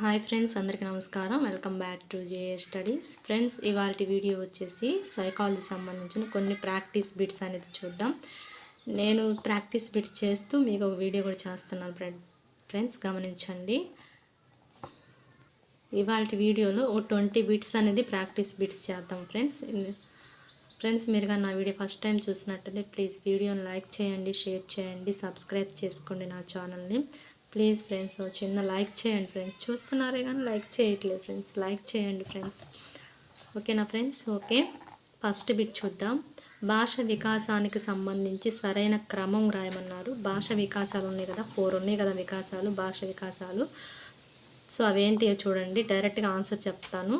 Hi friends అందరికీ నమస్కారం. Welcome back to JA studies. Friends ఇవాళ వీడియో వచ్చేసి సైకాలజీ సంబంధించిన కొన్ని ప్రాక్టీస్ బిట్స్ అనేది చూద్దాం. నేను ప్రాక్టీస్ బిట్స్ చేస్తూ మీకు ఒక వీడియో కూడా చేస్తున్నాను ఫ్రెండ్ ఫ్రెండ్స్ గమనించండి. ఇవాళ వీడియోలో ఓ ట్వంటీ బిట్స్ అనేది ప్రాక్టీస్ బిట్స్ చేద్దాం ఫ్రెండ్స్. ఫ్రెండ్స్ మీరు కానీ నా వీడియో ఫస్ట్ టైం చూసినట్టయితే ప్లీజ్ వీడియోని లైక్ చేయండి షేర్ చేయండి సబ్స్క్రైబ్ చేసుకోండి నా ఛానల్ని. ప్లీజ్ ఫ్రెండ్స్ చిన్న లైక్ చేయండి ఫ్రెండ్స్. చూస్తున్నారే కానీ లైక్ చేయట్లేదు ఫ్రెండ్స్. లైక్ చేయండి ఫ్రెండ్స్. ఓకేనా ఫ్రెండ్స్? ఓకే. ఫస్ట్ బిట్ చూద్దాం. భాష వికాసానికి సంబంధించి సరైన క్రమం రాయమన్నారు. భాష వికాసాలు ఉన్నాయి కదా ఫోర్ ఉన్నాయి కదా వికాసాలు భాష వికాసాలు. సో అవేంటియో చూడండి డైరెక్ట్గా ఆన్సర్ చెప్తాను.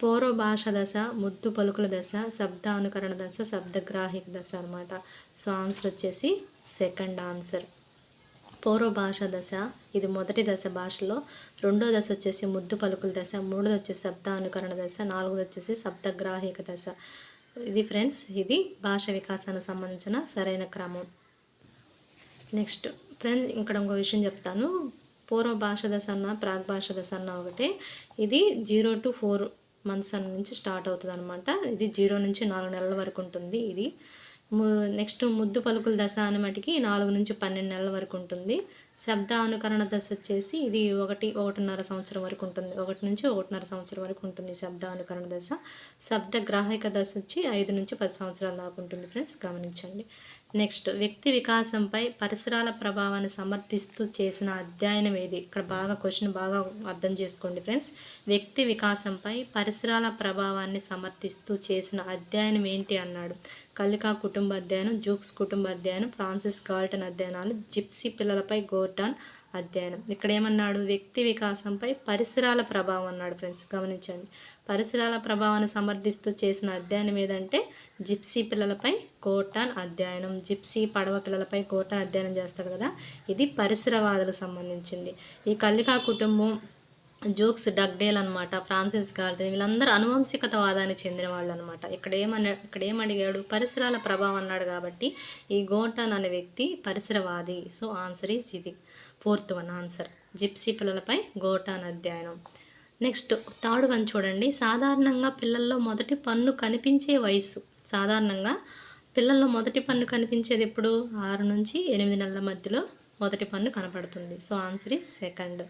పూర్వ భాష దశ ముద్దు పలుకుల దశ శబ్దానుకరణ దశ శబ్దగ్రాహిక దశ అనమాట సో ఆన్సర్ వచ్చేసి సెకండ్ ఆన్సర్ పూర్వ భాష దశ ఇది మొదటి దశ భాషలో. రెండో దశ వచ్చేసి ముద్దు పలుకుల దశ మూడోది వచ్చేసి శబ్ద అనుకరణ దశ నాలుగోది వచ్చేసి శబ్దగ్రాహిక దశ. ఇది ఫ్రెండ్స్ ఇది భాష వికాసానికి సంబంధించిన సరైన క్రమం. నెక్స్ట్ ఫ్రెండ్స్ ఇక్కడ ఇంకో విషయం చెప్తాను. పూర్వ భాష దశ అన్న ప్రాగ్ భాష దశ అన్న ఒకటే. ఇది జీరో టు ఫోర్ మంత్స్ అన్న నుంచి స్టార్ట్ అవుతుంది అనమాట ఇది జీరో నుంచి నాలుగు నెలల వరకు ఉంటుంది ఇది. నెక్స్ట్ ముద్దు పలుకుల దశ అనమాటికి నాలుగు నుంచి పన్నెండు నెలల వరకు ఉంటుంది. శబ్ద అనుకరణ దశ వచ్చేసి ఇది ఒకటి ఒకటిన్నర సంవత్సరం వరకు ఉంటుంది. ఒకటి నుంచి ఒకటిన్నర సంవత్సరం వరకు ఉంటుంది శబ్ద అనుకరణ దశ. శబ్ద గ్రాహిక దశ వచ్చి ఐదు నుంచి పది సంవత్సరాల దాకా ఉంటుంది ఫ్రెండ్స్. గమనించండి. నెక్స్ట్ వ్యక్తి వికాసంపై పరిసరాల ప్రభావాన్ని సమర్థిస్తూ చేసిన అధ్యయనం ఏది? ఇక్కడ బాగా క్వశ్చన్ బాగా అర్థం చేసుకోండి ఫ్రెండ్స్. వ్యక్తి వికాసంపై పరిసరాల ప్రభావాన్ని సమర్థిస్తూ చేసిన అధ్యయనం ఏంటి అన్నాడు. కలికా కుటుంబ అధ్యయనం జూక్స్ కుటుంబ అధ్యయనం ఫ్రాన్సిస్ గాల్టన్ అధ్యయనాలు జిప్సీ పిల్లలపై గోర్టాన్ అధ్యయనం. ఇక్కడ ఏమన్నాడు? వ్యక్తి వికాసంపై పరిసరాల ప్రభావం అన్నాడు ఫ్రెండ్స్. గమనించండి. పరిసరాల ప్రభావాన్ని సమర్థిస్తూ చేసిన అధ్యయనం ఏదంటే జిప్సీ పిల్లలపై గోటాన్ అధ్యయనం. జిప్సీ పడవ పిల్లలపై కోటాన్ అధ్యయనం చేస్తాడు కదా? ఇది పరిసరవాదులకు సంబంధించింది. ఈ కల్లికా కుటుంబం జోక్స్ డగ్డేల్ అనమాట ఫ్రాన్సిస్ గార్డెన్ వీళ్ళందరూ అనువంశికతవాదానికి చెందిన వాళ్ళు అనమాట ఇక్కడ ఏమన్నా ఇక్కడ ఏమడిగాడు? పరిసరాల ప్రభావం అన్నాడు కాబట్టి ఈ గోటాన్ అనే వ్యక్తి పరిసరవాది. సో ఆన్సర్ ఈజ్ ఇది. Fourth one answer. జిప్సీ పిల్లలపై గోటాన్ అధ్యయనం. నెక్స్ట్ థర్డ్ వన్ చూడండి. సాధారణంగా పిల్లల్లో మొదటి పన్ను కనిపించే వయసు సాధారణంగా పిల్లల్లో మొదటి పన్ను కనిపించేది ఎప్పుడు? ఆరు నుంచి ఎనిమిది నెలల మధ్యలో మొదటి పన్ను కనపడుతుంది. So answer is second.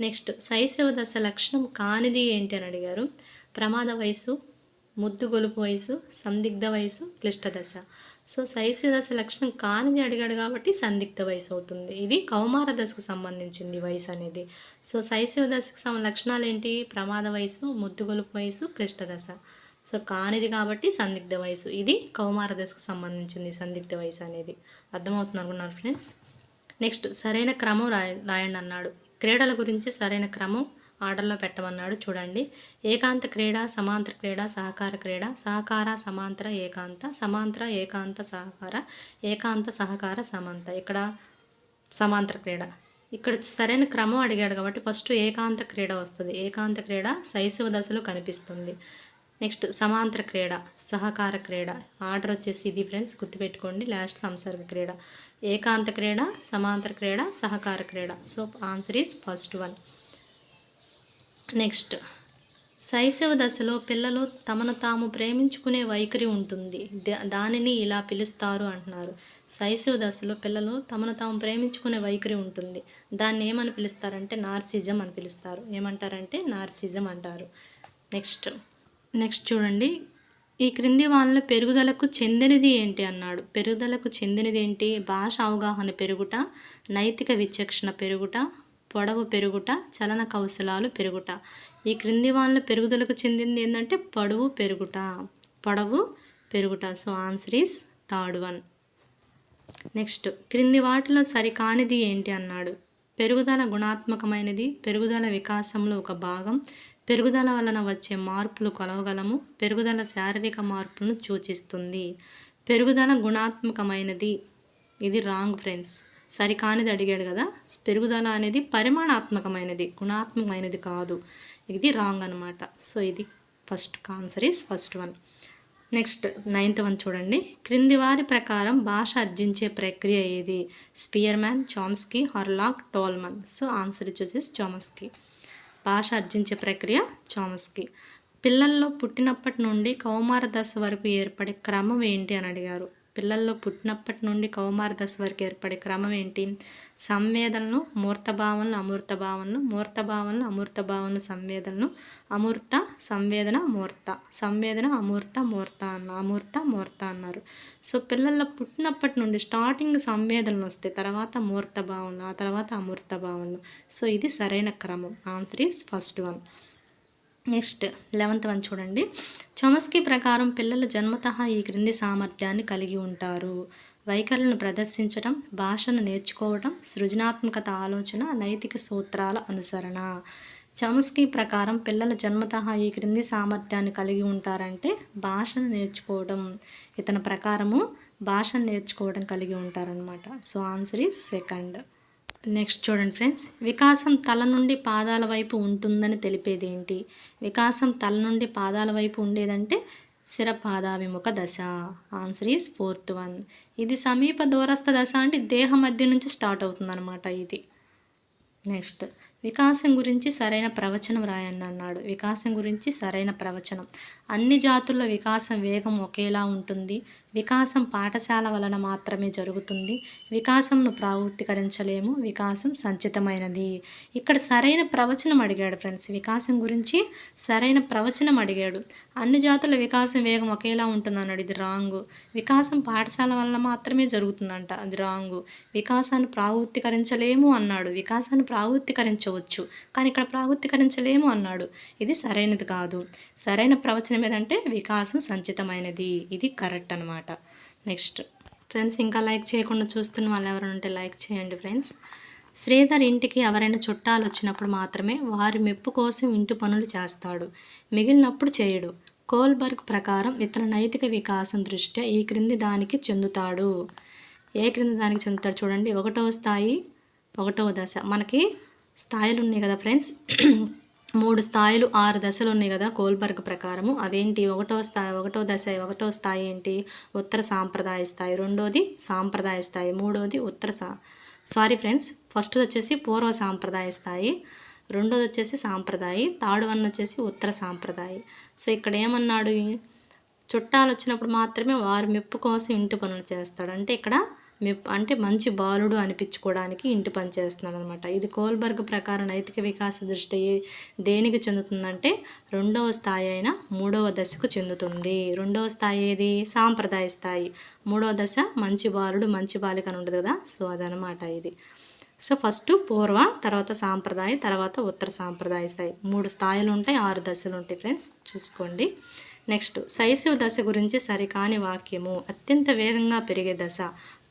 Next శైశవ దశ లక్షణం కానిది ఏంటి అని అడిగారు. ప్రమాద వయసు ముద్దు గొలుపు వయసు సందిగ్ధ వయసు క్లిష్ట దశ. సో శైశ్వ దశ లక్షణం కానిది అడిగాడు కాబట్టి సందిగ్ధ వయసు అవుతుంది. ఇది కౌమార దశకు సంబంధించింది వయసు అనేది. సో శైశవ దశకు సంబంధ లక్షణాలు ఏంటి ప్రమాద వయసు ముద్దుగొలుపు వయసు క్లిష్ట దశ. సో కానిది కాబట్టి సందిగ్ధ వయసు. ఇది కౌమార దశకు సంబంధించింది సందిగ్ధ వయసు అనేది. అర్థమవుతుంది అనుకున్నారు ఫ్రెండ్స్ నెక్స్ట్ సరైన క్రమం రాయ రాయండి అన్నాడు. క్రీడల గురించి సరైన క్రమం ఆర్డర్లో పెట్టమన్నాడు. చూడండి. ఏకాంత క్రీడ సమాంతర క్రీడ సహకార క్రీడ సహకార సమాంతర ఏకాంత సమాంతర ఏకాంత సహకార ఏకాంత సహకార సమాంత. ఇక్కడ సమాంతర క్రీడ. ఇక్కడ సరైన క్రమం అడిగాడు కాబట్టి ఫస్ట్ ఏకాంత క్రీడ వస్తుంది. ఏకాంత క్రీడ శైశవ దశలో కనిపిస్తుంది. నెక్స్ట్ సమాంతర క్రీడ సహకార క్రీడ. ఆర్డర్ వచ్చేసి ఇది ఫ్రెండ్స్ గుర్తుపెట్టుకోండి. లాస్ట్ సంసర్గ క్రీడ. ఏకాంత క్రీడ సమాంతర క్రీడ సహకార క్రీడ. So answer is first one. Next. శైశవ దశలో పిల్లలు తమను తాము ప్రేమించుకునే వైఖరి ఉంటుంది. దానిని ఇలా పిలుస్తారు అంటున్నారు. శైశవ దశలో పిల్లలు తమను తాము ప్రేమించుకునే వైఖరి ఉంటుంది. దాన్ని ఏమని పిలుస్తారంటే నార్సిజం అని పిలుస్తారు. ఏమంటారంటే నార్సిజం అంటారు. నెక్స్ట్. నెక్స్ట్ చూడండి. ఈ క్రింది వాళ్ళ పెరుగుదలకు చెందినది ఏంటి అన్నాడు. పెరుగుదలకు చెందినది ఏంటి? భాష అవగాహన పెరుగుట నైతిక విచక్షణ పెరుగుట పొడవు పెరుగుట చలన కౌశలాలు పెరుగుట. ఈ క్రింది వాళ్ళ పెరుగుదలకు చెందింది ఏంటంటే పొడవు పెరుగుట. పొడవు పెరుగుట. So answer is third one. Next క్రింది వాటిలో సరికానిది ఏంటి అన్నాడు. పెరుగుదల గుణాత్మకమైనది పెరుగుదల వికాసంలో ఒక భాగం పెరుగుదల వలన వచ్చే మార్పులు కొలవగలము పెరుగుదల శారీరక మార్పులను సూచిస్తుంది. పెరుగుదల గుణాత్మకమైనది. ఇది రాంగ్ ఫ్రెండ్స్. సరికానిది అడిగాడు కదా. పెరుగుదల అనేది పరిమాణాత్మకమైనది గుణాత్మకమైనది కాదు. ఇది రాంగ్ అనమాట సో ఇది first answer is first one. Next ninth one చూడండి. క్రింది వారి ప్రకారం భాష అర్జించే ప్రక్రియ ఏది? Spearman Chomsky Hurlock Tolman so answer వచ్చేసి చామ్స్కీ. భాష అర్జించే ప్రక్రియ చామస్కి. పిల్లల్లో పుట్టినప్పటి నుండి కౌమార దశ వరకు ఏర్పడే క్రమం ఏంటి అని అడిగారు. పిల్లల్లో పుట్టినప్పటి నుండి కౌమార దశ వరకు ఏర్పడే క్రమం ఏంటి? సంవేదనలు మూర్త భావనలు అమూర్త భావనలు మూర్త భావనలు అమూర్త భావనలు సంవేదనలు అమూర్త సంవేదన మూర్త. సంవేదన అమూర్త మూర్త అన్న అమూర్త మూర్త అన్నారు. సో పిల్లల్లో పుట్టినప్పటి నుండి స్టార్టింగ్ సంవేదనలు వస్తాయి తర్వాత మూర్త భావనలు ఆ తర్వాత అమూర్త భావనలు. సో ఇది సరైన క్రమం. Answer is first one. Next eleventh one చూడండి. చొమస్కీ ప్రకారం పిల్లలు జన్మతః ఈ క్రింది సామర్థ్యాన్ని కలిగి ఉంటారు. వైఖరులను ప్రదర్శించడం భాషను నేర్చుకోవడం సృజనాత్మకత ఆలోచన నైతిక సూత్రాల అనుసరణ. చమస్కీ ప్రకారం పిల్లల జన్మతః ఈ క్రింది సామర్థ్యాన్ని కలిగి ఉంటారంటే భాషను నేర్చుకోవడం ఇతని ప్రకారము భాషను నేర్చుకోవడం కలిగి ఉంటారనమాట so answer is second. Next చూడండి ఫ్రెండ్స్. వికాసం తల నుండి పాదాల వైపు ఉంటుందని తెలిపేది ఏంటి వికాసం తల నుండి పాదాల వైపు ఉండేదంటే శిరపాదాభిముఖ దశ. ఆన్సర్ ఈజ్ ఫోర్త్ వన్ ఇది సమీప దూరస్థ దశ అంటే దేహ మధ్య నుంచి స్టార్ట్ అవుతుందన్నమాట ఇది. నెక్స్ట్ వికాసం గురించి సరైన ప్రవచనం రాయండి అన్నాడు. వికాసం గురించి సరైన ప్రవచనం. అన్ని జాతుల్లో వికాసం వేగం ఒకేలా ఉంటుంది. వికాసం పాఠశాల వలన మాత్రమే జరుగుతుంది. వికాసంను ప్రాగుప్తికరించలేము వికాసం సంచితమైనది. ఇక్కడ సరైన ప్రవచనం అడిగాడు ఫ్రెండ్స్. వికాసం గురించి సరైన ప్రవచనం అడిగాడు. అన్ని జాతుల వికాసం వేగం ఒకేలా ఉంటుంది అన్నాడు. ఇది రాంగు. వికాసం పాఠశాల వలన మాత్రమే జరుగుతుందంట. అది రాంగు. వికాసాన్ని ప్రావృత్తికరించలేము అన్నాడు. వికాసాన్ని ప్రవచించవచ్చు కానీ ఇక్కడ ప్రాగుప్తికరించలేము అన్నాడు. ఇది సరైనది కాదు. సరైన ప్రవచనం ఏదంటే వికాసం సంచితమైనది. ఇది కరెక్ట్ అనమాట నెక్స్ట్. ఫ్రెండ్స్ ఇంకా లైక్ చేయకుండా చూస్తున్న వాళ్ళు ఎవరైనా ఉంటే లైక్ చేయండి ఫ్రెండ్స్. శ్రీధర్ ఇంటికి ఎవరైనా చుట్టాలు వచ్చినప్పుడు మాత్రమే వారి మెప్పు కోసం ఇంటి పనులు చేస్తాడు. మిగిలినప్పుడు చేయడు. కోల్బర్గ్ ప్రకారం ఇతను నైతిక వికాసం దృష్ట్యా ఈ క్రింది దానికి చెందుతాడు? ఏ క్రింది దానికి చెందుతాడు చూడండి. ఒకటవ స్థాయి ఒకటవ దశ. మనకి స్థాయిలు ఉన్నాయి కదా ఫ్రెండ్స్? మూడు స్థాయిలు ఆరు దశలు ఉన్నాయి కదా కోల్బర్గ్ ప్రకారము. అవేంటి? ఒకటో స్థాయి ఒకటో దశ ఒకటో స్థాయి ఏంటి? ఉత్తర సాంప్రదాయ స్థాయి. రెండోది సాంప్రదాయ స్థాయి. మూడోది ఉత్తర సా సారీ ఫ్రెండ్స్ ఫస్ట్ వచ్చేసి పూర్వ సాంప్రదాయ స్థాయి. రెండోది వచ్చేసి సాంప్రదాయ. థర్డ్ వన్ వచ్చేసి ఉత్తర సాంప్రదాయ. సో ఇక్కడ ఏమన్నాడు చుట్టాలు వచ్చినప్పుడు మాత్రమే వారి మెప్పు కోసం ఇంటి పనులు చేస్తాడు. అంటే ఇక్కడ మెప్పు అంటే మంచి బాలుడు అనిపించుకోవడానికి ఇంటి పని చేస్తున్నాడు అనమాట ఇది కోల్బర్గ్ ప్రకారం నైతిక వికాస దృష్టి దేనికి చెందుతుందంటే రెండవ స్థాయి అయిన మూడవ దశకు చెందుతుంది. రెండవ స్థాయి ఏది? సాంప్రదాయ స్థాయి. మూడవ దశ మంచి బాలుడు మంచి బాలిక అని ఉంటుంది కదా? సో అదనమాట ఇది. సో ఫస్ట్ పూర్వ తర్వాత సాంప్రదాయ తర్వాత ఉత్తర సాంప్రదాయ స్థాయి. మూడు స్థాయిలు ఉంటాయి ఆరు దశలు ఉంటాయి ఫ్రెండ్స్. చూసుకోండి. నెక్స్ట్ శైశవ దశ గురించి సరికాని వాక్యము. అత్యంత వేగంగా పెరిగే దశ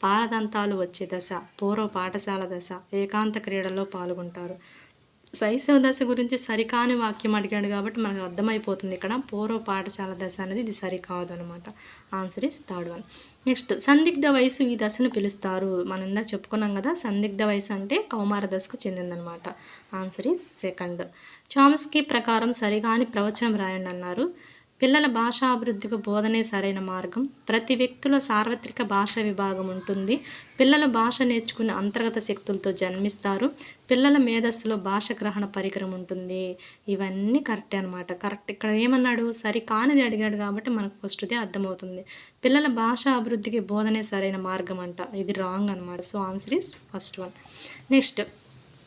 పాలదంతాలు వచ్చే దశ పూర్వ పాఠశాల దశ ఏకాంత క్రీడల్లో పాల్గొంటారు. శైశవ దశ గురించి సరికాని వాక్యం అడిగాడు కాబట్టి మనకు అర్థమైపోతుంది ఇక్కడ. పూర్వ పాఠశాల దశ అనేది ఇది సరికాదు అనమాట answer is third one next సందిగ్ధ వయసు ఈ దశను పిలుస్తారు. మనం ఇందా చెప్పుకున్నాం కదా సందిగ్ధ వయసు అంటే కౌమార దశకు చెందిందనమాట. ఆన్సర్ ఇస్ సెకండ్ చామ్స్కీ ప్రకారం సరిగాని ప్రవచనం రాయండి అన్నారు. పిల్లల భాషాభివృద్ధికి బోధనే సరైన మార్గం. ప్రతి వ్యక్తిలో సార్వత్రిక భాష విభాగం ఉంటుంది. పిల్లలు భాష నేర్చుకునే అంతర్గత శక్తులతో జన్మిస్తారు. పిల్లల మేధస్సులో భాష గ్రహణ పరికరం ఉంటుంది. ఇవన్నీ కరెక్టే అనమాట కరెక్ట్. ఇక్కడ ఏమన్నాడు? సరి కానిది అడిగాడు కాబట్టి మనకు ఫస్ట్దే అర్థమవుతుంది. పిల్లల భాష అభివృద్ధికి బోధనే సరైన మార్గం అంట. ఇది రాంగ్ అనమాట so answer is first one next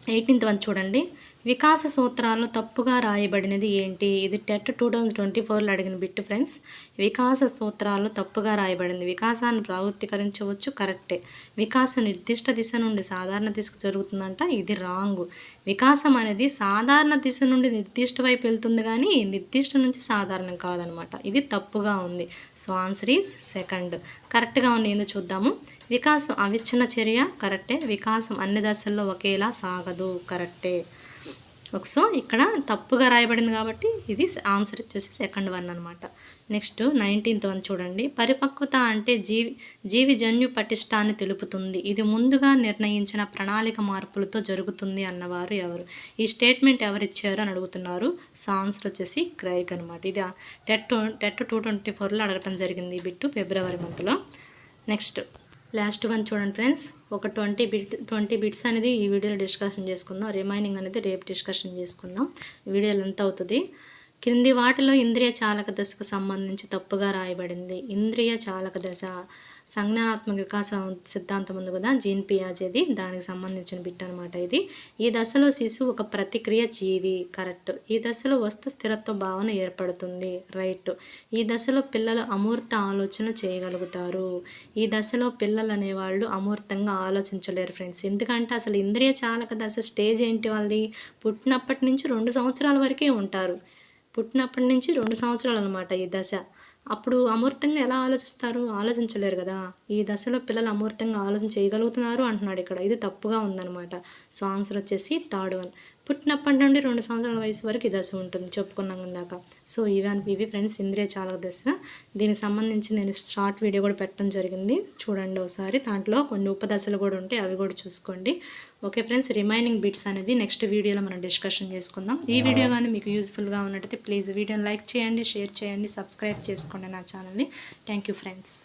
eighteenth one చూడండి. వికాస సూత్రాల్లో తప్పుగా రాయబడినది ఏంటి? ఇది టెట్ టూ థౌజండ్ ట్వంటీ ఫోర్లో అడిగిన బిట్ ఫ్రెండ్స్. వికాస సూత్రాల్లో తప్పుగా రాయబడింది. వికాసాన్ని ప్రవృత్తికరించవచ్చు కరెక్టే. వికాస నిర్దిష్ట దిశ నుండి సాధారణ దిశకు జరుగుతుందంట. ఇది రాంగ్. వికాసం అనేది సాధారణ దిశ నుండి నిర్దిష్ట వైపు వెళ్తుంది కానీ నిర్దిష్ట నుంచి సాధారణం కాదనమాట. ఇది తప్పుగా ఉంది. So answer is second. కరెక్ట్గా ఉంది. ఏందో చూద్దాము. వికాసం అవిచ్ఛిన్న చర్య. కరెక్టే. వికాసం అన్ని దశల్లో ఒకేలా సాగదు. కరెక్టే. సో ఇక్కడ తప్పుగా రాయబడింది కాబట్టి ఇది ఆన్సర్ వచ్చేసి సెకండ్ వన్ అనమాట నెక్స్ట్ నైన్టీన్త్ వన్ చూడండి. పరిపక్వత అంటే జీవి జీవి జన్యు పటిష్టాన్ని తెలుపుతుంది. ఇది ముందుగా నిర్ణయించిన ప్రణాళిక మార్పులతో జరుగుతుంది అన్నవారు ఎవరు? ఈ స్టేట్మెంట్ ఎవరు ఇచ్చారు అని అడుగుతున్నారు. సో ఆన్సర్ వచ్చేసి క్రైక్ అనమాట ఇది టెట్ టెట్ టూ ట్వంటీ ఫోర్లో అడగటం జరిగింది ఈ బిట్టు ఫిబ్రవరి మంత్లో. నెక్స్ట్ లాస్ట్ వన్ చూడండి ఫ్రెండ్స్. ఒక ట్వంటీ బిట్ ట్వంటీ బిట్స్ అనేది ఈ వీడియోలో డిస్కషన్ చేసుకుందాం. రిమైనింగ్ అనేది రేపు డిస్కషన్ చేసుకుందాం. వీడియోలు ఎంత అవుతుంది. కింది వాటిలో ఇంద్రియ చాలక దశకు సంబంధించి తప్పుగా రాయబడింది. ఇంద్రియ చాలక దశ సంజ్ఞానాత్మక వికాస సిద్ధాంతం ఉంది కదా జీన్ పియాజేది దానికి సంబంధించిన బిట్ అనమాట ఇది. ఈ దశలో శిశువు ఒక ప్రతిక్రియ జీవి కరెక్ట్. ఈ దశలో వస్తు స్థిరత్వ భావన ఏర్పడుతుంది రైట్. ఈ దశలో పిల్లలు అమూర్త ఆలోచన చేయగలుగుతారు. ఈ దశలో పిల్లలు అనేవాళ్ళు అమూర్తంగా ఆలోచించలేరు ఫ్రెండ్స్. ఎందుకంటే అసలు ఇంద్రియ చాలక దశ స్టేజ్ ఏంటి వాళ్ళది? పుట్టినప్పటి నుంచి రెండు సంవత్సరాల వరకే ఉంటారు. పుట్టినప్పటి నుంచి రెండు సంవత్సరాలు అనమాట ఈ దశ. అప్పుడు అమూర్తంగా ఎలా ఆలోచిస్తారు? ఆలోచించలేరు కదా. ఈ దశలో పిల్లలు అమూర్తంగా ఆలోచన చేయగలుగుతున్నారు అంటున్నాడు ఇక్కడ. ఇది తప్పుగా ఉందన్నమాట. సో ఆన్సర్ వచ్చేసి థర్డ్ వన్. పుట్టినప్పటి నుండి రెండు సంవత్సరాల వయసు వరకు ఈ దశ ఉంటుంది చెప్పుకున్నాం ఇందాక. సో ఇవి ఇవి ఫ్రెండ్స్ ఇంద్రియ చాలక దశ. దీనికి సంబంధించి నేను షార్ట్ వీడియో కూడా పెట్టడం జరిగింది. చూడండి ఒకసారి. దాంట్లో కొన్ని ఉపదశలు కూడా ఉంటాయి. అవి కూడా చూసుకోండి. ఓకే ఫ్రెండ్స్ రిమైనింగ్ బిట్స్ అనేది నెక్స్ట్ వీడియోలో మనం డిస్కషన్ చేసుకుందాం. ఈ వీడియో కానీ మీకు యూస్ఫుల్గా ఉన్నట్టయితే ప్లీజ్ వీడియోని లైక్ చేయండి షేర్ చేయండి సబ్స్క్రైబ్ చేసుకోండి నా ఛానల్ని. Thank you friends.